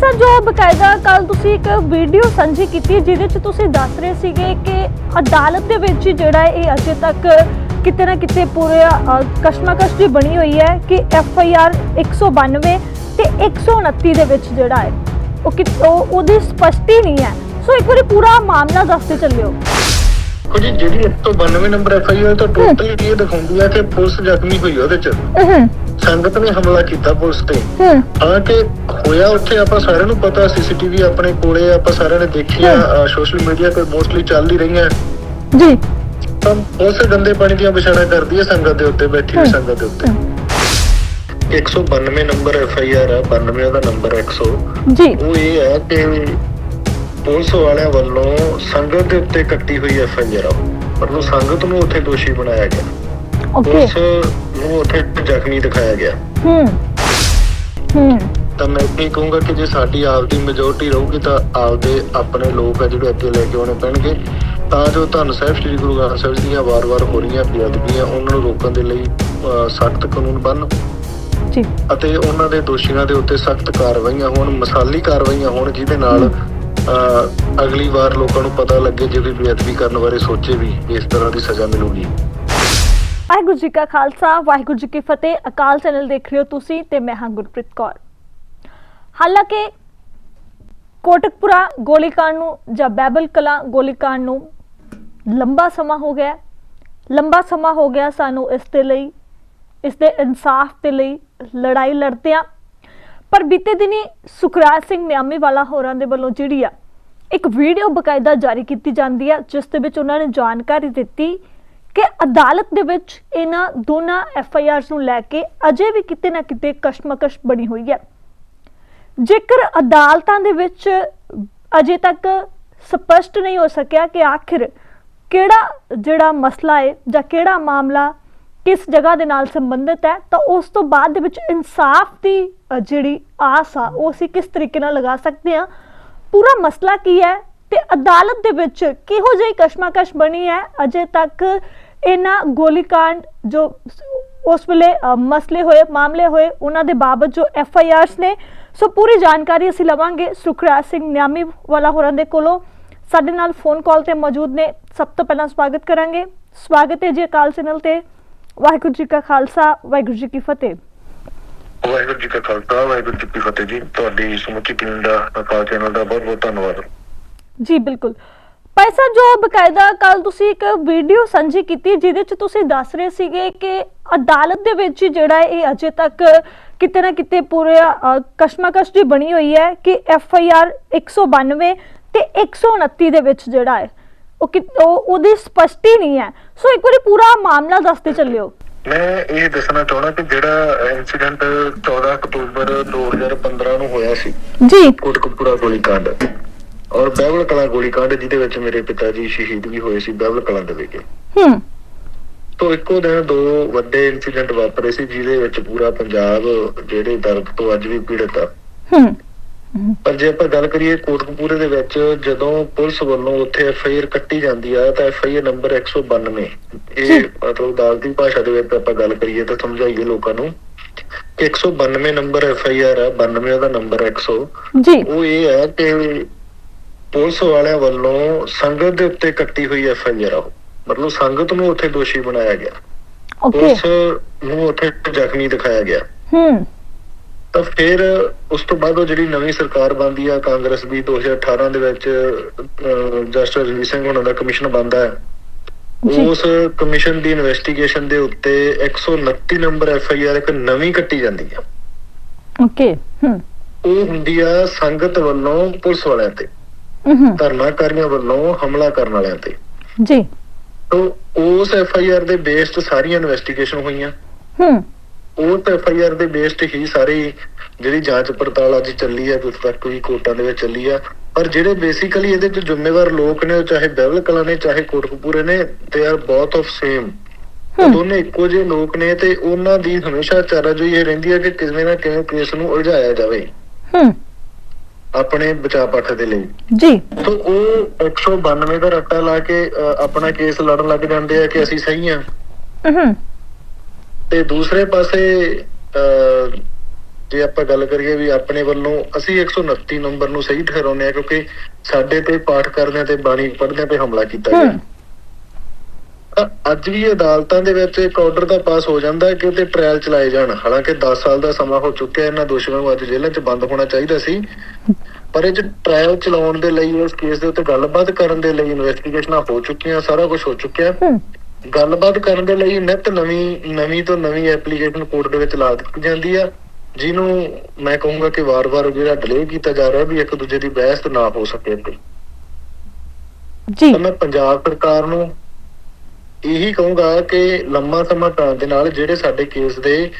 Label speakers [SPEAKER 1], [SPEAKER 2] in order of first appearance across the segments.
[SPEAKER 1] Sir ਜੋ ਬਕਾਇਦਾ ਕੱਲ ਤੁਸੀਂ ਇੱਕ ਵੀਡੀਓ ਸਾਂਝੀ ਕੀਤੀ ਜਿਹਦੇ ਚ ਤੁਸੀਂ ਦੱਸ ਰਹੇ ਸੀਗੇ ਕਿ ਅਦਾਲਤ ਦੇ ਵਿੱਚ ਜਿਹੜਾ ਇਹ ਅਜੇ ਤੱਕ ਕਿਤੇ ਨਾ ਕਿਤੇ ਪੂਰੇ ਕਸ਼ਮਕਸ਼ ਦੀ ਬਣੀ ਹੋਈ ਹੈ ਕਿ ਐਫ ਆਈ ਆਰ 192 ਤੇ 129 ਦੇ ਵਿੱਚ ਜਿਹੜਾ ਹੈ ਉਹ ਕਿ ਉਹ ਉਹਦੀ ਸਪਸ਼ਟੀ ਨਹੀਂ ਹੈ। ਸੋ ਇੱਕ ਵਾਰੀ ਪੂਰਾ ਮਾਮਲਾ ਦੱਸਦੇ ਚੱਲਿਓ।
[SPEAKER 2] ਕੁਝ ਜਿਹੜੀ 192 ਨੰਬਰ ਐਫ ਆਈ ਆਰ ਤਾਂ ਟੋਟਲੀ ਇਹ ਦਿਖਾਉਂਦੀ ਹੈ ਕਿ ਪੁਲਿਸ ਜ਼ਖਮੀ ਹੋਈ ਉਹਦੇ ਚ।
[SPEAKER 1] ਹੂੰ।
[SPEAKER 2] ਸੰਗਤ ਨੇ ਹਮਲਾ ਕੀਤਾ ਪੁਲਿਸ ਤੇ।
[SPEAKER 1] ਹੂੰ।
[SPEAKER 2] ਹਾਂ ਕਿ ਹੋਇਆ ਉੱਥੇ ਆਪਾਂ ਸਾਰਿਆਂ ਨੂੰ ਪਤਾ ਸੀਸੀਟੀਵੀ ਆਪਣੇ ਕੋਲੇ ਆ, ਆਪਾਂ ਸਾਰਿਆਂ ਨੇ ਦੇਖਿਆ ਸੋਸ਼ਲ ਮੀਡੀਆ ਤੇ ਮੋਸਟਲੀ ਚੱਲ ਹੀ ਰਹੀਆਂ।
[SPEAKER 1] ਜੀ।
[SPEAKER 2] ਤਾਂ ਉਸੇ ਗੰਦੇ ਪਾਣੀ ਦੀਆਂ ਵਿਛਾਣਾ ਕਰਦੀ ਹੈ ਸੰਗਤ ਦੇ ਉੱਤੇ ਬੈਠੀ ਹੋਈ ਸੰਗਤ ਦੇ ਉੱਤੇ। 192 ਨੰਬਰ ਐਫ ਆਈ ਆਰ ਹੈ 92 ਦਾ ਨੰਬਰ 100
[SPEAKER 1] ਜੀ।
[SPEAKER 2] ਉਹ ਇਹ ਹੈ ਕਿ ਪੁਲਿਸ ਵਾਲਿਆਂ ਵੱਲੋਂ ਸੰਗਤ ਦੇ ਉੱਤੇ ਕੱਟੀ ਹੋਈ ਐਫ ਆਈ ਆਰ ਮਤਲਬ ਸੰਗਤ ਨੂੰ ਉੱਥੇ ਦੋਸ਼ੀ ਬਣਾਇਆ ਗਿਆ।
[SPEAKER 1] ਓਕੇ।
[SPEAKER 2] ਪੁਲਿਸ ਨੂੰ ਉੱਥੇ ਜ਼ਖਮੀ ਦਿਖਾਇਆ ਗਿਆ।
[SPEAKER 1] ਹੂੰ। ਹੂੰ।
[SPEAKER 2] ਤਾਂ ਮੈਂ ਇਹ ਕਹੂੰਗਾ ਕਿ ਜੇ ਸਾਡੀ ਆਪਦੀ ਮੈਜੋਰਟੀ ਰਹੂਗੀ ਤਾਂ ਆਪਦੇ ਆਪਣੇ ਲੋਕ ਆ ਜਿਹੜੇ ਅੱਗੇ ਲੈ ਕੇ ਆਉਣੇ ਪੈਣਗੇ। ਤਾਂ ਜੋ ਧੰਨ ਸਾਹਿਬ ਸ੍ਰੀ ਗੁਰੂ ਗ੍ਰੰਥ ਸਾਹਿਬ ਦੀਆਂ ਵਾਰ-ਵਾਰ ਹੋ ਰਹੀਆਂ ਬੇਅਦਬੀਆਂ ਉਹਨਾਂ ਨੂੰ ਰੋਕਣ ਦੇ ਲਈ ਸਖਤ ਕਾਨੂੰਨ ਬਣਨ।
[SPEAKER 1] ਜੀ।
[SPEAKER 2] ਅਤੇ ਉਹਨਾਂ ਦੇ ਦੋਸ਼ੀਆਂ ਦੇ ਉੱਤੇ ਸਖਤ ਕਾਰਵਾਈਆਂ ਹੋਣ ਮਸਾਲੀ ਕਾਰਵਾਈਆਂ ਹੋਣ ਜਿਹਦੇ ਨਾਲ ਅਗਲੀ ਵਾਰ ਲੋਕਾਂ ਨੂੰ ਪਤਾ ਲੱਗੇ ਜੇ ਕੋਈ ਬੇਅਦਬੀ ਕਰਨ ਬਾਰੇ ਸੋਚੇ ਵੀ ਇਸ ਤਰ੍ਹਾਂ ਦੀ ਸਜ਼ਾ ਮਿਲੂਗੀ।
[SPEAKER 1] ਵਾਹਿਗੁਰੂ ਜੀ ਕਾ ਖਾਲਸਾ, ਵਾਹਿਗੁਰੂ ਜੀ ਕੀ ਫਤਿਹ। ਅਕਾਲ ਚੈਨਲ ਦੇਖ ਰਹੇ ਹੋ ਤੁਸੀਂ ਤੇ ਮੈਂ ਹਾਂ ਗੁਰਪ੍ਰੀਤ ਕੌਰ। ਹਾਲਾਂਕਿ ਕੋਟਕਪੁਰਾ ਗੋਲੀਕਾਂਡ ਨੂੰ ਜਾਂ ਬੈਬਲ ਕਲਾ ਗੋਲੀਕਾਂਡ ਨੂੰ ਲੰਬਾ ਸਮਾਂ ਹੋ ਗਿਆ। ਲੰਬਾ ਸਮਾਂ ਹੋ ਗਿਆ ਸਾਨੂੰ ਇਸ ਦੇ ਲਈ, ਇਸ ਦੇ ਇਨਸਾਫ ਦੇ ਲਈ ਲੜਾਈ ਲੜਦਿਆਂ। ਪਰ ਬੀਤੇ ਦਿਨੀ ਸੁਖਰਾਜ ਸਿੰਘ ਨਿਆਮੀ ਵਾਲਾ ਹੋਰਾਂ ਦੇ ਵੱਲੋਂ ਜਿਹੜੀ ਆ, ਇੱਕ ਵੀਡੀਓ ਬਕਾਇਦਾ ਜਾਰੀ ਕੀਤੀ ਜਾਂਦੀ ਆ, ਜਿਸ ਦੇ ਵਿੱਚ ਉਹਨਾਂ ਨੇ ਜਾਣਕਾਰੀ ਦਿੱਤੀ ਕਿ ਅਦਾਲਤ ਦੇ ਵਿੱਚ ਇਹਨਾਂ ਦੋਨਾਂ ਐਫ ਆਈ ਆਰਸ ਨੂੰ ਲੈ ਕੇ ਅਜੇ ਵੀ ਕਿਤੇ ਨਾ ਕਿਤੇ ਕਸ਼ਮਕਸ਼ ਬਣੀ ਹੋਈ ਹੈ। ਜੇਕਰ ਅਦਾਲਤਾਂ ਦੇ ਵਿੱਚ ਅਜੇ ਤੱਕ ਸਪਸ਼ਟ ਨਹੀਂ ਹੋ ਸਕਿਆ ਕਿ ਆਖਿਰ ਕਿਹੜਾ ਜਿਹੜਾ ਮਸਲਾ ਹੈ ਜਾਂ ਕਿਹੜਾ ਮਾਮਲਾ ਕਿਸ ਜਗ੍ਹਾ ਦੇ ਨਾਲ ਸੰਬੰਧਿਤ ਹੈ, ਤਾਂ ਉਸ ਤੋਂ ਬਾਅਦ ਦੇ ਵਿੱਚ ਇਨਸਾਫ ਦੀ ਜਿਹੜੀ ਆਸ ਆ, ਉਹ ਅਸੀਂ ਕਿਸ ਤਰੀਕੇ ਨਾਲ ਲਗਾ ਸਕਦੇ ਹਾਂ? ਪੂਰਾ ਮਸਲਾ ਕੀ ਹੈ? ਤੇ ਅਦਾਲਤ ਦੇ ਵਿੱਚ ਕਿਹੋ ਜਿਹੀ ਕਸ਼ਮਕਸ਼ ਬਣੀ ਹੈ? ਅਜੇ ਤੱਕ ਇਹਨਾਂ ਗੋਲੀकांड ਜੋ ਉਸ ਵੇਲੇ ਮਸਲੇ ਹੋਏ ਮਾਮਲੇ ਹੋਏ ਉਹਨਾਂ ਦੇ ਬਾਬਤ ਜੋ ਐਫ ਆਈ ਆਰਸ ਨੇ ਸੋ ਪੂਰੀ ਜਾਣਕਾਰੀ ਅਸੀਂ ਲਵਾਂਗੇ ਸੁਖਰਾਜ ਸਿੰਘ ਨਿਆਮੀ ਵਾਲਾ ਹੋਰਾਂ ਦੇ ਕੋਲੋਂ। ਸਾਡੇ ਨਾਲ ਫੋਨ ਕਾਲ ਤੇ ਮੌਜੂਦ ਨੇ ਸਭ ਤੋਂ ਪਹਿਲਾਂ ਸਵਾਗਤ ਕਰਾਂਗੇ। ਸਵਾਗਤ ਹੈ ਜੀ ਅਕਾਲ ਚੈਨਲ ਤੇ। ਵਾਹਿਗੁਰੂ ਜੀ ਕਾ ਖਾਲਸਾ ਵਾਹਿਗੁਰੂ ਜੀ ਕੀ ਫਤਿਹ।
[SPEAKER 2] ਵਾਹਿਗੁਰੂ ਜੀ ਕਾ ਖਾਲਸਾ ਵਾਹਿਗੁਰੂ ਜੀ ਕੀ ਫਤਿਹ ਜੀ। ਤੁਹਾਡੀ ਸਮੁੱਚੀ ਟੀਮ ਦਾ ਅਕਾਲ ਚੈਨਲ ਦਾ ਬਹੁਤ ਬਹੁਤ ਧੰਨਵਾਦ।
[SPEAKER 1] ਜੀ ਬਿਲਕੁਲ। ਭਾਈ ਸਾਹਿਬ ਜੋ ਬਕਾਇਦਾ ਕੱਲ ਤੁਸੀਂ ਇੱਕ ਵੀਡੀਓ ਸਾਂਝੀ ਕੀਤੀ ਜਿਹਦੇ ਚ ਤੁਸੀਂ ਦੱਸ ਰਹੇ ਸੀਗੇ ਕਿ ਅਦਾਲਤ ਦੇ ਵਿੱਚ ਜਿਹੜਾ ਇਹ ਅਜੇ ਤੱਕ ਕਿਤੇ ਨਾ ਕਿਤੇ ਪੂਰੇ ਕਸ਼ਮਕਸ਼ ਦੀ ਬਣੀ ਹੋਈ ਹੈ ਕਿ ਐਫ ਆਈ ਆਰ 192 ਤੇ 129 ਦੇ ਵਿੱਚ ਜਿਹੜਾ ਹੈ ਉਹ ਕਿ- ਉਹ ਉਹਦੀ ਸਪਸ਼ਟੀ ਨਹੀਂ ਹੈ। ਸੋ ਇੱਕ ਵਾਰੀ ਪੂਰਾ ਮਾਮਲਾ ਦੱਸਦੇ ਚੱਲਿਓ।
[SPEAKER 2] ਮੈਂ ਇਹ ਦੱਸਣਾ ਚਾਹਣਾ ਕਿ ਜਿਹੜਾ ਇਨਸੀਡੈਂਟ 14 ਅਕਤੂਬਰ 2015 ਨੂੰ ਹੋਇਆ ਸੀ
[SPEAKER 1] ਜੀ।
[SPEAKER 2] ਕੋਟਕਪੂਰਾ ਗੋਲੀकांड ਔਰ ਬਹਿਬਲ ਕਲਾਂ ਗੋਲੀकांड ਜਿਹਦੇ ਵਿੱਚ ਮੇਰੇ ਪਿਤਾ ਜੀ ਸ਼ਹੀਦ ਵੀ ਹੋਏ ਸੀ ਬਹਿਬਲ ਕਲਾਂ ਦੇ ਵਿੱਚ
[SPEAKER 1] ਹੂੰ।
[SPEAKER 2] ਤੋਂ ਇੱਕੋ ਦਿਨ ਦੋ ਵੱਡੇ ਇਨਸੀਡੈਂਟ ਵਾਪਰੇ ਸੀ ਜਿਹਦੇ ਵਿੱਚ ਪੂਰਾ ਪੰਜਾਬ ਜਿਹੜੇ ਦਰਦ ਤੋਂ ਅੱਜ ਵੀ ਪੀੜਤ ਆ।
[SPEAKER 1] ਹੂੰ।
[SPEAKER 2] ਪਰ ਜੇ ਆਪਾਂ ਗੱਲ ਕਰੀਏ ਕੋਟਕਪੂਰੇ ਦੇ ਵਿੱਚ ਜਦੋਂ ਪੁਲਿਸ ਵੱਲੋਂ ਉੱਥੇ ਐਫ ਆਈ ਆਰ ਕੱਟੀ ਜਾਂਦੀ ਆ ਤਾਂ ਐਫ ਆਈ ਆਰ ਨੰਬਰ 192 ਇਹ ਮਤਲਬ ਅਦਾਲਤੀ ਭਾਸ਼ਾ ਦੇ ਵਿੱਚ ਆਪਾਂ ਗੱਲ ਕਰੀਏ ਤਾਂ ਸਮਝਾਈਏ ਲੋਕਾਂ ਨੂੰ ਕਿ 192 ਨੰਬਰ ਐਫ ਆਈ ਆਰ ਹੈ 92 ਦਾ ਨੰਬਰ 100
[SPEAKER 1] ਜੀ।
[SPEAKER 2] ਉਹ ਇਹ ਹੈ ਕਿ ਪੁਲਿਸ ਵਾਲਿਆਂ ਵੱਲੋਂ ਸੰਗਤ ਦੇ ਉੱਤੇ ਕੱਟੀ ਹੋਈ ਐਫ ਆਈ ਆਰ ਮਤਲਬ ਸੰਗਤ ਨੂੰ ਉੱਥੇ ਦੋਸ਼ੀ ਬਣਾਇਆ ਗਿਆ।
[SPEAKER 1] ਓਕੇ
[SPEAKER 2] ਪੁਲਿਸ ਨੂੰ ਉੱਥੇ ਜ਼ਖਮੀ ਦਿਖਾਇਆ ਗਿਆ।
[SPEAKER 1] ਹੂੰ।
[SPEAKER 2] ਤਾਂ ਫਿਰ ਉਸ ਤੋਂ ਬਾਅਦ ਉਹ ਜਿਹੜੀ ਨਵੀਂ ਸਰਕਾਰ ਬਣਦੀ ਆ ਕਾਂਗਰਸ ਦੀ 2018 ਦੇ ਵਿੱਚ ਜਸਟਿਸ ਰਣਜੀਤ ਸਿੰਘ ਉਹਨਾਂ ਦਾ ਕਮਿਸ਼ਨ ਬਣਦਾ ਹੈ। ਉਸ ਕਮਿਸ਼ਨ ਦੀ ਇਨਵੈਸਟੀਗੇਸ਼ਨ ਦੇ ਉੱਤੇ 129 ਨੰਬਰ ਐਫ ਆਈ ਆਰ ਇੱਕ ਨਵੀਂ ਕੱਟੀ ਜਾਂਦੀ ਆ।
[SPEAKER 1] ਓਕੇ ਹੂੰ।
[SPEAKER 2] ਉਹ ਹੁੰਦੀ ਆ ਸੰਗਤ ਵੱਲੋਂ ਪੁਲਿਸ ਵਾਲਿਆਂ ਤੇ। ਧਰਨਾਕਾਰੀਆਂ ਵੱਲੋਂ ਹਮਲਾ ਕਰਨ ਵਾਲਿਆਂ ਤੇ।
[SPEAKER 1] ਜੀ।
[SPEAKER 2] ਤੋਂ ਉਸ ਐਫ ਆਈ ਆਰ ਦੇ ਬੇਸ ਤੇ ਸਾਰੀਆਂ ਇਨਵੈਸਟੀਗੇਸ਼ਨ ਹੋਈਆਂ।
[SPEAKER 1] ਹੂੰ
[SPEAKER 2] ਉਹ ਐਫ ਆਈ ਆਰ ਦੇ ਬੇਸ ਤੇ ਹੀ ਸਾਰੀ ਜਿਹੜੀ ਜਾਂਚ ਪੜਤਾਲ ਅੱਜ ਚੱਲੀ ਹੈ ਜਿਸ ਤੱਕ ਵੀ ਕੋਰਟਾਂ ਦੇ ਵਿੱਚ ਚੱਲੀ ਆ। ਪਰ ਜਿਹੜੇ ਬੇਸਿਕਲੀ ਇਹਦੇ ਚ ਜ਼ਿੰਮੇਵਾਰ ਲੋਕ ਨੇ ਉਹ ਚਾਹੇ ਬਹਿਬਲ ਕਲਾਂ ਨੇ ਚਾਹੇ ਕੋਟਕਪੂਰੇ ਨੇ ਦੇ ਆਰ ਬਹੁਤ ਆਫ ਸੇਮ। ਦੋਨੇ ਇੱਕੋ ਜਿਹੇ ਲੋਕ ਨੇ ਤੇ ਉਹਨਾਂ ਦੀ ਹਮੇਸ਼ਾ ਚਾਰਾ ਜੋ ਇਹ ਰਹਿੰਦੀ ਹੈ ਕਿ ਕਿਵੇਂ ਨਾ ਕਿਵੇਂ ਕੇਸ ਨੂੰ ਉਲਝਾਇਆ ਜਾਵੇ।
[SPEAKER 1] ਹੂੰ
[SPEAKER 2] ਆਪਣੇ ਬਚਾਅ ਪੱਖ ਦੇ ਲਈ।
[SPEAKER 1] ਜੀ।
[SPEAKER 2] ਤੋਂ ਉਹ 192 ਦਾ ਰੱਟਾ ਲਾ ਕੇ ਅ, ਆਪਣਾ ਕੇਸ ਲੜਨ ਲੱਗ ਜਾਂਦੇ ਆ ਕਿ ਅਸੀਂ ਸਹੀ ਆ।
[SPEAKER 1] ਹੂੰ।
[SPEAKER 2] ਤੇ ਦੂਸਰੇ ਪਾਸੇ ਜੇ ਆਪਾਂ ਗੱਲ ਕਰੀਏ ਵੀ ਆਪਣੇ ਵੱਲੋਂ ਅਸੀਂ 129 ਨੰਬਰ ਨੂੰ ਸਹੀ ਠਹਿਰਾਉਂਦੇ ਆ ਕਿਉਂਕਿ ਸਾਡੇ ਤੇ ਪਾਠ ਕਰਦਿਆਂ ਤੇ ਬਾਣੀ ਪੜ੍ਹਦਿਆਂ ਤੇ ਹਮਲਾ ਕੀਤਾ ਗਿਆ।
[SPEAKER 1] ਹੂੰ
[SPEAKER 2] ਤਾਂ ਅੱਜ ਵੀ ਅਦਾਲਤਾਂ ਦੇ ਵਿੱਚ ਇੱਕ ਆਰਡਰ ਦਾ ਪਾਸ ਹੋ ਜਾਂਦਾ ਕਿ ਉਹਤੇ ਟ੍ਰਾਇਲ ਚਲਾਏ ਜਾਣ। ਹਾਲਾਂਕਿ 10 ਸਾਲ ਦਾ ਸਮਾਂ ਹੋ ਚੁੱਕਿਆ ਇਹਨਾਂ ਦੋਸ਼ੀਆਂ ਨੂੰ ਅੱਜ ਜੇਲ੍ਹਾਂ 'ਚ ਬੰਦ ਹੋਣਾ ਚਾਹੀਦਾ ਸੀ। ਪਰ ਇਹ ਟ੍ਰਾਇਲ ਚਲਾਉਣ ਦੇ ਲਈ ਇਸ ਕੇਸ ਦੇ ਉੱਤੇ ਗੱਲਬਾਤ ਕਰਨ ਦੇ ਲਈ ਇਨਵੈਸਟੀਗੇਸ਼ਨਾਂ ਹੋ ਚੁੱਕੀਆਂ ਸਾਰਾ ਕੁਝ ਹੋ ਚੁੱਕਿਆ। ਗੱਲਬਾਤ ਕਰਨ ਦੇ ਲਈ ਨਿਤ ਨਵੀਂ ਨਵੀਂ ਤੋਂ ਨਵੀਂ ਐਪਲੀਕੇਸ਼ਨ ਕੋਰਟ ਦੇ ਵਿੱਚ ਲਾ ਦਿੱਤੀ ਜਾਂਦੀ ਆ ਜਿਹਨੂੰ ਮੈਂ ਕਹੂੰਗਾ ਕਿ ਵਾਰ-ਵਾਰ ਜਿਹੜਾ ਡਿਲੇ ਕੀਤਾ ਜਾ ਰਿਹਾ ਵੀ ਇੱਕ ਦੂਜੇ ਦੀ ਬਹਿਸ ਨਾ ਹੋ ਸਕੇ
[SPEAKER 1] ਜੀ।
[SPEAKER 2] ਮੈਂ ਪੰਜਾਬ ਸਰਕਾਰ ਨੂੰ ਇਹੀ ਕਹੂੰਗਾ ਕਿ ਲੰਮਾ ਸਮਾਂ ਟਾਣ ਦੇ ਨਾਲ ਜਿਹੜੇ ਸਾਡੇ ਕੇਸ ਦੇ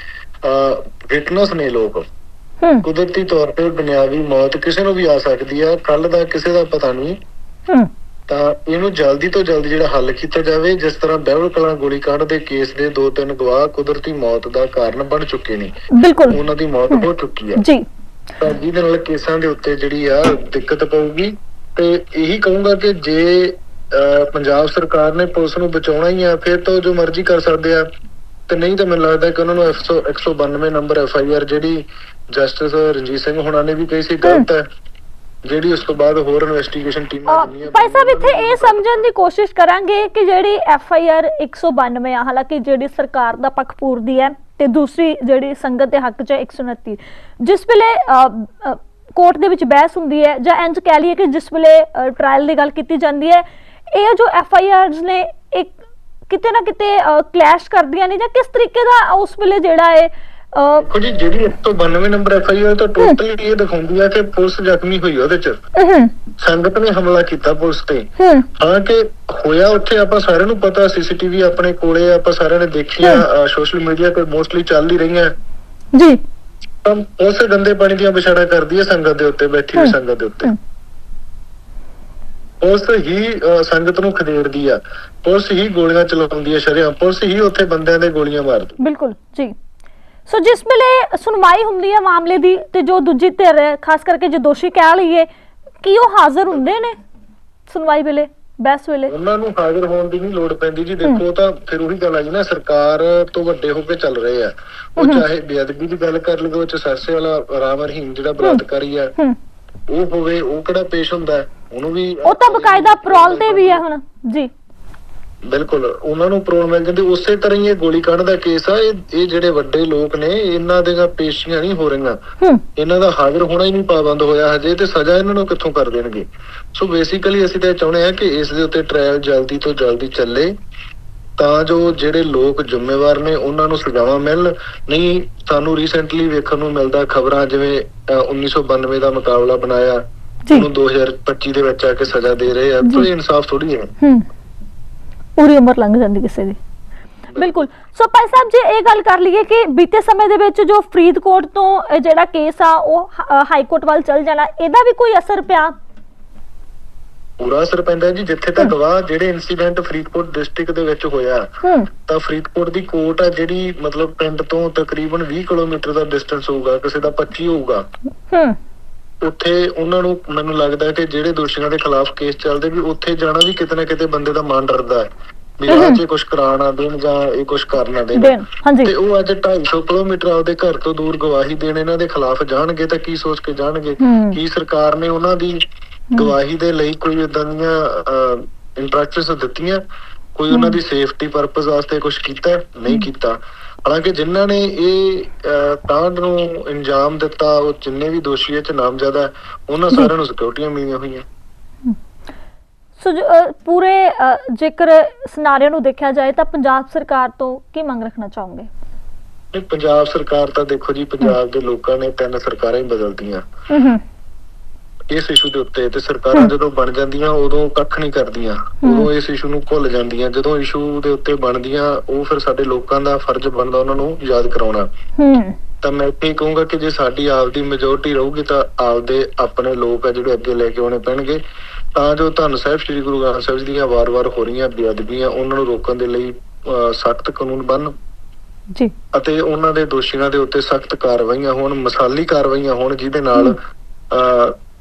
[SPEAKER 2] ਵਿਟਨੈਸ ਨੇ ਲੋਕ
[SPEAKER 1] ਹੂੰ।
[SPEAKER 2] ਕੁਦਰਤੀ ਤੌਰ ਤੇ ਦੁਨਿਆਵੀ ਮੌਤ ਕਿਸੇ ਨੂੰ ਵੀ ਆ ਸਕਦੀ ਆ ਕੱਲ ਦਾ ਕਿਸੇ ਦਾ ਪਤਾ ਨਹੀਂ।
[SPEAKER 1] ਹੂੰ।
[SPEAKER 2] ਤਾਂ ਇਹਨੂੰ ਜਲਦੀ ਤੋਂ ਜਲਦੀ ਜਿਹੜਾ ਹੱਲ ਕੀਤਾ ਜਾਵੇ ਜਿਸ ਤਰ੍ਹਾਂ ਬਹਿਬਲ ਕਲਾਂ ਗੋਲੀकांड ਦੇ ਕੇਸ ਦੇ ਦੋ ਤਿੰਨ ਗਵਾਹ ਕੁਦਰਤੀ ਮੌਤ ਦਾ ਕਾਰਨ ਬਣ ਚੁੱਕੇ ਨੇ।
[SPEAKER 1] ਬਿਲਕੁਲ।
[SPEAKER 2] ਉਹਨਾਂ ਦੀ ਮੌਤ ਹੋ ਚੁੱਕੀ ਆ।
[SPEAKER 1] ਜੀ।
[SPEAKER 2] ਤਾਂ ਜਿਹਦੇ ਨਾਲ ਕੇਸਾਂ ਦੇ ਉੱਤੇ ਜਿਹੜੀ ਆ ਦਿੱਕਤ ਪਊਗੀ ਤੇ ਇਹੀ ਕਹੂੰਗਾ ਕਿ ਜੇ ਪੰਜਾਬ ਸਰਕਾਰ ਨੇ ਪੁਲਿਸ ਨੂੰ ਬਚਾਉਣਾ ਹੀ ਆ ਫਿਰ ਤਾਂ ਜੋ ਮਰਜ਼ੀ ਕਰ ਸਕਦੇ ਆ। ਤੇ ਨਹੀਂ ਤਾਂ ਮੈਨੂੰ ਲੱਗਦਾ ਕਿ ਉਹਨਾਂ ਨੂੰ 100 192 ਨੰਬਰ ਐਫ ਆਈ ਆਰ ਜਿਹੜੀ ਜਸਟਿਸ ਰਣਜੀਤ ਸਿੰਘ ਹੁਣਾਂ ਨੇ ਵੀ ਕਹੀ ਸੀ ਗਲਤ ਹੈ। ਜਿਹੜੀ ਉਸ ਤੋਂ ਬਾਅਦ ਹੋਰ ਇਨਵੈਸਟੀਗੇਸ਼ਨ ਟੀਮਾਂ ਬਣੀਆਂ
[SPEAKER 1] ਭਾਈ ਸਾਹਿਬ ਇੱਥੇ ਇਹ ਸਮਝਣ ਦੀ ਕੋਸ਼ਿਸ਼ ਕਰਾਂਗੇ ਕਿ ਜਿਹੜੀ ਐਫ ਆਈ ਆਰ 192 ਆ ਹਾਲਾਂਕਿ ਜਿਹੜੀ ਸਰਕਾਰ ਦਾ ਪੱਖ ਪੂਰਦੀ ਹੈ ਤੇ ਦੂਸਰੀ ਜਿਹੜੀ ਸੰਗਤ ਦੇ ਹੱਕ 'ਚ ਹੈ 129 ਜਿਸ ਵੇਲੇ ਕੋਰਟ ਦੇ ਵਿੱਚ ਬਹਿਸ ਹੁੰਦੀ ਹੈ ਜਾਂ ਇੰਜ ਕਹਿ ਲਈਏ ਕਿ ਜਿਸ ਵੇਲੇ ਟ੍ਰਾਇਲ ਦੀ ਗੱਲ ਕੀਤੀ ਜਾਂਦੀ ਹੈ ਇਹ ਜੋ ਐਫ ਆਈ ਆਰਸ ਨੇ ਇੱਕ ਕਿਤੇ ਨਾ ਕਿਤੇ ਕਲੈਸ਼ ਕਰਦੀਆਂ ਨੇ ਜਾਂ ਕਿਸ ਤਰੀਕੇ ਦਾ ਉਸ ਵੇਲੇ ਜਿਹੜਾ ਹੈ
[SPEAKER 2] ਦੇਖੋ ਜੀ ਜਿਹੜੀ 192 ਨੰਬਰ ਐਫ ਆਈ ਆਰ ਤਾਂ ਟੋਟਲੀ ਇਹ ਦਿਖਾਉਂਦੀ ਆ ਕਿ ਪੁਲਿਸ ਜ਼ਖਮੀ ਹੋਈ ਉਹਦੇ ਚ। ਸੰਗਤ ਨੇ ਹਮਲਾ ਕੀਤਾ ਪੁਲਿਸ ਤੇ।
[SPEAKER 1] ਹਮ,
[SPEAKER 2] ਹਾਲਾਂਕਿ ਹੋਇਆ ਉੱਥੇ ਆਪਾਂ ਸਾਰਿਆਂ ਨੂੰ ਪਤਾ ਸੀਸੀਟੀਵੀ ਆਪਣੇ ਕੋਲੇ ਆਪਾਂ ਸਾਰਿਆਂ ਨੇ ਦੇਖਿਆ ਸੋਸ਼ਲ ਮੀਡੀਆ ਤੇ ਮੋਸਟਲੀ ਚੱਲ ਹੀ ਰਹੀਆਂ।
[SPEAKER 1] ਜੀ।
[SPEAKER 2] ਤਾਂ ਉਸੇ ਗੰਦੇ ਪਾਣੀ ਦੀਆਂ ਵਿਛਾੜਾ ਕਰਦੀ ਹੈ ਸੰਗਤ ਦੇ ਉੱਤੇ ਬੈਠੀ ਹੋਈ ਸੰਗਤ ਦੇ ਉੱਤੇ। ਪੁਲਿਸ ਹੀ ਸੰਗਤ ਨੂੰ ਖਦੇੜਦੀ ਆ। ਪੁਲਿਸ ਹੀ ਗੋਲੀਆਂ ਚਲਾਉਂਦੀ ਹੈ ਸ਼ਰਿਆਂ ਪੁਲਿਸ ਹੀ ਉੱਥੇ ਬੰਦਿਆਂ ਦੇ ਗੋਲੀਆਂ ਮਾਰਦੀ।
[SPEAKER 1] ਬਿਲਕੁਲ ਜੀ। ਸੋ ਜਿਸ ਵੇਲੇ ਸੁਣਵਾਈ ਹੁੰਦੀ ਹੈ ਮਾਮਲੇ ਦੀ ਤੇ ਜੋ ਦੂਜੀ ਧਿਰ ਹੈ, ਖਾਸ ਕਰਕੇ ਜੋ ਦੋਸ਼ੀ ਕਹਿ ਲਈਏ ਕੀ ਉਹ ਹਾਜ਼ਰ ਹੁੰਦੇ ਨੇ ਸੁਣਵਾਈ ਵੇਲੇ ਬਹਿਸ ਵੇਲੇ?
[SPEAKER 2] ਉਹਨਾਂ ਨੂੰ ਹਾਜ਼ਰ ਹੋਣ ਦੀ ਨਹੀਂ ਲੋੜ ਪੈਂਦੀ ਜੀ। ਦੇਖੋ ਤਾਂ ਫਿਰ ਉਹੀ ਗੱਲ ਆ ਜੀ ਨਾ ਸਰਕਾਰ ਤੋਂ ਵੱਡੇ ਹੋ ਕੇ ਚੱਲ ਰਹੇ ਆ। ਉਹ ਚਾਹੇ ਬੇਅਦਬੀ ਦੀ ਗੱਲ ਕਰ ਲਓ ਚ ਸਰਸੇ ਵਾਲਾ ਰਾਮ ਰਹੀਮ ਜਿਹੜਾ ਬਲਾਤਕਾਰੀ ਆ ਉਹ ਹੋਵੇ ਉਹ ਕਿਹੜਾ ਪੇਸ਼ ਹੁੰਦਾ? ਹੈ? ਉਹਨੂੰ ਵੀ
[SPEAKER 1] ਉਹ ਤਾਂ ਬਕਾਇਦਾ ਪ੍ਰੋਲ ਤੇ ਵੀ ਹੈ ਹੁਣ ਜੀ।
[SPEAKER 2] ਬਿਲਕੁਲ ਉਹਨਾਂ ਨੂੰ ਪ੍ਰੋਲ ਮਿਲ ਜਾਂਦੀ। ਉਸੇ ਤਰ੍ਹਾਂ ਹੀ ਇਹ ਗੋਲੀकांड ਦਾ ਕੇਸ ਆ। ਇਹ ਇਹ ਜਿਹੜੇ ਵੱਡੇ ਲੋਕ ਨੇ ਇਹਨਾਂ ਦੀਆਂ ਪੇਸ਼ੀਆਂ ਨਹੀਂ ਹੋ ਰਹੀਆਂ। ਇਹਨਾਂ ਦਾ ਹਾਜ਼ਰ ਹੋਣਾ ਹੀ ਨਹੀਂ ਪਾਬੰਦ ਹੋਇਆ ਹਜੇ ਤੇ ਸਜ਼ਾ ਇਹਨਾਂ ਨੂੰ ਕਿੱਥੋਂ ਕਰ ਦੇਣਗੇ? ਸੋ ਬੇਸਿਕਲੀ ਅਸੀਂ ਤਾਂ ਚਾਹੁੰਦੇ ਹਾਂ ਕਿ ਇਸ ਦੇ ਉੱਤੇ ਟ੍ਰਾਇਲ ਜਲਦੀ ਤੋਂ ਜਲਦੀ ਚੱਲੇ ਤਾਂ ਜੋ ਜਿਹੜੇ ਲੋਕ ਜ਼ਿੰਮੇਵਾਰ ਨੇ ਉਹਨਾਂ ਨੂੰ ਸਜ਼ਾਵਾਂ ਮਿਲਣ। ਨਹੀਂ ਸਾਨੂੰ ਰੀਸੈਂਟਲੀ ਵੇਖਣ ਨੂੰ ਮਿਲਦਾ ਖਬਰਾਂ ਜਿਵੇਂ ਅਹ, 1992 ਦਾ ਮੁਕਾਬਲਾ ਬਣਾਇਆ। ਉਹਨੂੰ 2025 ਦੇ ਵਿੱਚ ਆ ਕੇ ਸਜ਼ਾ ਦੇ ਰਹੇ ਆ ਤਾਂ ਇਹ ਇਨਸਾਫ ਥੋੜੀ ਹੈ
[SPEAKER 1] ਹੂੰ। ਪੂਰੀ ਉਮਰ ਲੰਘ ਜਾਂਦੀ ਕਿਸੇ ਦੀ। ਬਿਲਕੁਲ। ਸੋ ਭਾਈ ਸਾਹਿਬ ਜੇ ਇਹ ਗੱਲ ਕਰ ਲਈਏ ਕਿ ਬੀਤੇ ਸਮੇਂ ਦੇ ਵਿੱਚ ਜੋ ਫਰੀਦਕੋਟ ਤੋਂ ਜਿਹੜਾ ਕੇਸ ਆ ਉਹ ਹਾਈ ਕੋਰਟ ਵੱਲ ਚਲ ਜਾਣਾ ਇਹਦਾ ਵੀ ਕੋਈ ਅਸਰ ਪਿਆ?
[SPEAKER 2] ਪੂਰਾ ਅਸਰ ਪੈਂਦਾ ਜੀ ਜਿੱਥੇ ਤੱਕ ਵਾ ਜਿਹੜੇ ਇਨਸੀਡੈਂਟ ਫਰੀਦਕੋਟ ਡਿਸਟ੍ਰਿਕਟ ਦੇ ਵਿੱਚ ਹੋਇਆ ਤਾਂ ਫਰੀਦਕੋਟ ਦੀ ਕੋਰਟ ਆ ਜਿਹੜੀ ਮਤਲਬ ਪਿੰਡ ਤੋਂ ਤਕਰੀਬਨ 20 ਕਿਲੋਮੀਟਰ ਦਾ ਡਿਸਟੈਂਸ ਹੋਊਗਾ ਕਿਸੇ ਦਾ 25 ਹੋਊਗਾ।
[SPEAKER 1] ਹੂੰ।
[SPEAKER 2] ਉੱਥੇ ਉਹਨਾਂ ਨੂੰ ਮੈਨੂੰ ਲੱਗਦਾ ਕਿ ਜਿਹੜੇ ਦੋਸ਼ੀਆਂ ਦੇ ਖਿਲਾਫ ਕੇਸ ਚੱਲਦੇ ਵੀ ਉੱਥੇ ਜਾਣਾ ਵੀ ਕਿਤੇ ਨਾ ਕਿਤੇ ਬੰਦੇ ਦਾ ਮਨ ਡਰਦਾ ਹੈ ਵੀ ਆਹ ਜੇ ਕੁਝ ਕਰਾਣਾ ਦੇਣ ਜਾਂ ਇਹ ਕੁਝ ਕਰਨਾ ਦੇਣ। ਤੇ ਉਹ ਅੱਜ 250 ਕਿਲੋਮੀਟਰ ਆਪਦੇ ਘਰ ਤੋਂ ਦੂਰ ਗਵਾਹੀ ਦੇਣ ਇਹਨਾਂ ਦੇ ਖਿਲਾਫ ਜਾਣਗੇ ਤਾਂ ਕੀ ਸੋਚ ਕੇ ਜਾਣਗੇ। ਕੀ ਸਰਕਾਰ ਨੇ ਉਹਨਾਂ ਦੀ ਗਵਾਹੀ ਦੇ ਲਈ ਕੋਈ ਇਦਾਂ ਦੀਆਂ ਇੰਟਰੈਕਸ਼ਨਸ ਦਿੱਤੀਆਂ? ਕੋਈ ਉਹਨਾਂ ਦੀ ਸੇਫਟੀ ਪਰਪਸ ਵਾਸਤੇ ਕੁਝ ਕੀਤਾ? ਨਹੀਂ ਕੀਤਾ। ਹਾਲਾਂਕਿ ਜਿਨ੍ਹਾਂ ਨੇ ਇਹ ਕਾਂਡ ਨੂੰ ਅੰਜਾਮ ਦਿੱਤਾ ਉਹ ਜਿੰਨੇ ਵੀ ਦੋਸ਼ੀ ਇਹ ਚ ਨਾਮਜ਼ਦ ਉਹਨਾਂ ਸਾਰਿਆਂ ਨੂੰ ਸਿਕਿਉਰਟੀਆਂ ਮਿਲੀਆਂ ਹੋਈਆਂ।
[SPEAKER 1] ਸੋ ਪੂਰੇ ਜੇਕਰ ਸਿਨਾਰੀਓ ਨੂੰ ਦੇਖਿਆ ਜਾਏ ਤਾਂ ਪੰਜਾਬ ਸਰਕਾਰ ਤੋਂ ਕੀ ਮੰਗ ਰੱਖਣਾ ਚਾਹੋਗੇ?
[SPEAKER 2] ਪੰਜਾਬ ਸਰਕਾਰ ਤਾਂ ਦੇਖੋ ਜੀ ਪੰਜਾਬ ਦੇ ਲੋਕਾਂ ਨੇ ਤਿੰਨ ਸਰਕਾਰਾਂ ਹੀ
[SPEAKER 1] ਹੂੰ
[SPEAKER 2] ਇਸ ਇਸ਼ੂ ਦੇ ਉੱਤੇ ਤੇ ਸਰਕਾਰਾਂ ਜਦੋਂ ਬਣ ਜਾਂਦੀਆਂ ਉਦੋਂ ਕੱਖ ਨਹੀਂ ਕਰਦੀਆਂ। ਉਦੋਂ ਇਸ ਇਸ਼ੂ ਨੂੰ ਭੁੱਲ ਜਾਂਦੀਆਂ। ਜਦੋਂ ਇਸ਼ੂ ਦੇ ਉੱਤੇ ਬਣਦੀਆਂ ਉਹ ਫਿਰ ਸਾਡੇ ਲੋਕਾਂ ਦਾ ਫਰਜ਼ ਬਣਦਾ ਉਹਨਾਂ ਨੂੰ ਯਾਦ ਕਰਾਉਣਾ।
[SPEAKER 1] ਹੂੰ।
[SPEAKER 2] ਤਾਂ ਮੈਂ ਇਹ ਕਹੂੰਗਾ ਕਿ ਜੇ ਸਾਡੀ ਆਪਦੀ ਮੈਜੋਰਟੀ ਰਹੂਗੀ ਤਾਂ ਆਪਦੇ ਆਪਣੇ ਲੋਕ ਆ ਜਿਹੜੇ ਅੱਗੇ ਲੈ ਕੇ ਆਉਣੇ ਪੈਣਗੇ। ਤਾਂ ਜੋ ਧੰਨ ਸਾਹਿਬ ਸ੍ਰੀ ਗੁਰੂ ਗ੍ਰੰਥ ਸਾਹਿਬ ਜੀ ਦੀਆਂ ਵਾਰ-ਵਾਰ ਹੋ ਰਹੀਆਂ ਬੇਅਦਬੀਆਂ ਉਹਨਾਂ ਨੂੰ ਰੋਕਣ ਦੇ ਲਈ ਸਖਤ ਕਾਨੂੰਨ ਬਣ
[SPEAKER 1] ਜੀ।
[SPEAKER 2] ਅਤੇ ਉਹਨਾਂ ਦੇ ਦੋਸ਼ੀਆਂ ਦੇ ਉੱਤੇ ਸਖਤ ਕਾਰਵਾਈਆਂ ਹੋਣ ਮਿਸਾਲੀ ਕਾਰਵਾਈਆਂ ਹੋਣ ਜਿਹਦੇ ਨਾਲ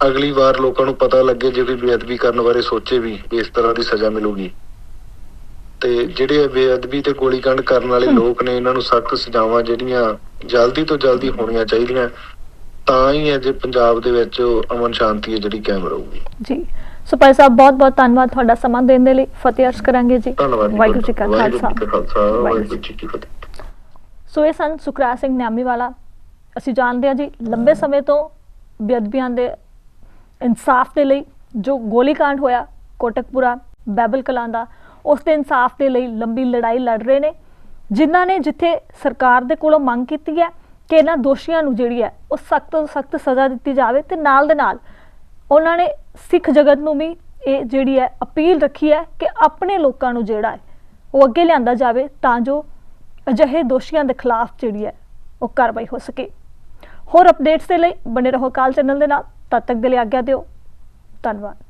[SPEAKER 2] ਅਗਲੀ ਵਾਰ ਲੋਕਾਂ ਨੂੰ ਪਤਾ ਲੱਗੇ ਜੇ ਕੋਈ ਬੇਅਦਬੀ ਕਰਨ ਬਾਰੇ ਸੋਚੇ ਵੀ ਇਸ ਤਰ੍ਹਾਂ ਦੀ ਸਜ਼ਾ ਮਿਲੂਗੀ। ਤੇ ਜਿਹੜੇ ਬੇਅਦਬੀ ਤੇ ਗੋਲੀकांड ਕਰਨ ਵਾਲੇ। ਲੋਕ ਨੇ ਇਹਨਾਂ ਨੂੰ ਸਖਤ ਸਜ਼ਾਵਾਂ ਜਿਹੜੀਆਂ ਜਲਦੀ ਤੋਂ ਜਲਦੀ ਹੋਣੀਆਂ ਚਾਹੀਦੀਆਂ। ਤਾਂ ਹੀ ਅਜੇ ਪੰਜਾਬ ਦੇ ਵਿੱਚ ਅਮਨ ਸ਼ਾਂਤੀ ਹੈ ਜਿਹੜੀ ਕਾਇਮ ਰਹੂਗੀ।
[SPEAKER 1] ਜੀ। ਸੋ ਭਾਈ ਸਾਹਿਬ ਬਹੁਤ ਬਹੁਤ ਧੰਨਵਾਦ ਤੁਹਾਡਾ ਸਮਾਂ ਦੇਣ ਦੇ ਲਈ। ਫਤਿਹ ਅਰਜ਼ ਕਰਾਂਗੇ ਜੀ। ਵਾਹਿਗੁਰੂ ਜੀ ਕਾ ਖਾਲਸਾ।
[SPEAKER 2] ਵਾਹਿਗੁਰੂ ਜੀ ਕੀ ਫਤਿਹ।
[SPEAKER 1] ਸੋ ਇਹ ਸਨ ਸੁਖਰਾਜ ਸਿੰਘ ਨਿਆਮੀਵਾਲਾ। ਅਸੀਂ ਜਾਣਦੇ ਹਾਂ ਜੀ ਲੰਬੇ ਸਮੇਂ ਤੋਂ ਬੇਅਦਬੀਆਂ ਦੇ ਇਨਸਾਫ ਦੇ ਲਈ ਜੋ ਗੋਲੀकांड ਹੋਇਆ ਕੋਟਕਪੁਰਾ, ਬੈਬਲ ਕਲਾਂ ਦਾ, ਉਸ ਦੇ ਇਨਸਾਫ ਦੇ ਲਈ ਲੰਬੀ ਲੜਾਈ ਲੜ ਰਹੇ ਨੇ, ਜਿਨ੍ਹਾਂ ਨੇ ਜਿੱਥੇ ਸਰਕਾਰ ਦੇ ਕੋਲੋਂ ਮੰਗ ਕੀਤੀ ਹੈ ਕਿ ਇਹਨਾਂ ਦੋਸ਼ੀਆਂ ਨੂੰ ਜਿਹੜੀ ਹੈ ਉਹ ਸਖਤ ਤੋਂ ਸਖਤ ਸਜ਼ਾ ਦਿੱਤੀ ਜਾਵੇ ਤੇ ਨਾਲ ਦੇ ਨਾਲ ਉਹਨਾਂ ਨੇ ਸਿੱਖ ਜਗਤ ਨੂੰ ਵੀ ਇਹ ਜਿਹੜੀ ਹੈ ਅਪੀਲ ਰੱਖੀ ਹੈ ਕਿ ਆਪਣੇ ਲੋਕਾਂ ਨੂੰ ਜਿਹੜਾ ਹੈ ਉਹ ਅੱਗੇ ਲਿਆਂਦਾ ਜਾਵੇ ਤਾਂ ਜੋ ਅਜਿਹੇ ਦੋਸ਼ੀਆਂ ਦੇ ਖਿਲਾਫ ਜਿਹੜੀ ਹੈ ਉਹ ਕਾਰਵਾਈ ਹੋ ਸਕੇ। ਹੋਰ ਅਪਡੇਟਸ ਦੇ ਲਈ ਬਣੇ ਰਹੋ ਕਾਲ ਚੈਨਲ ਦੇ ਨਾਲ। ਤਦ ਤੱਕ ਦੇ ਲਈ ਆਗਿਆ ਦਿਓ। ਧੰਨਵਾਦ।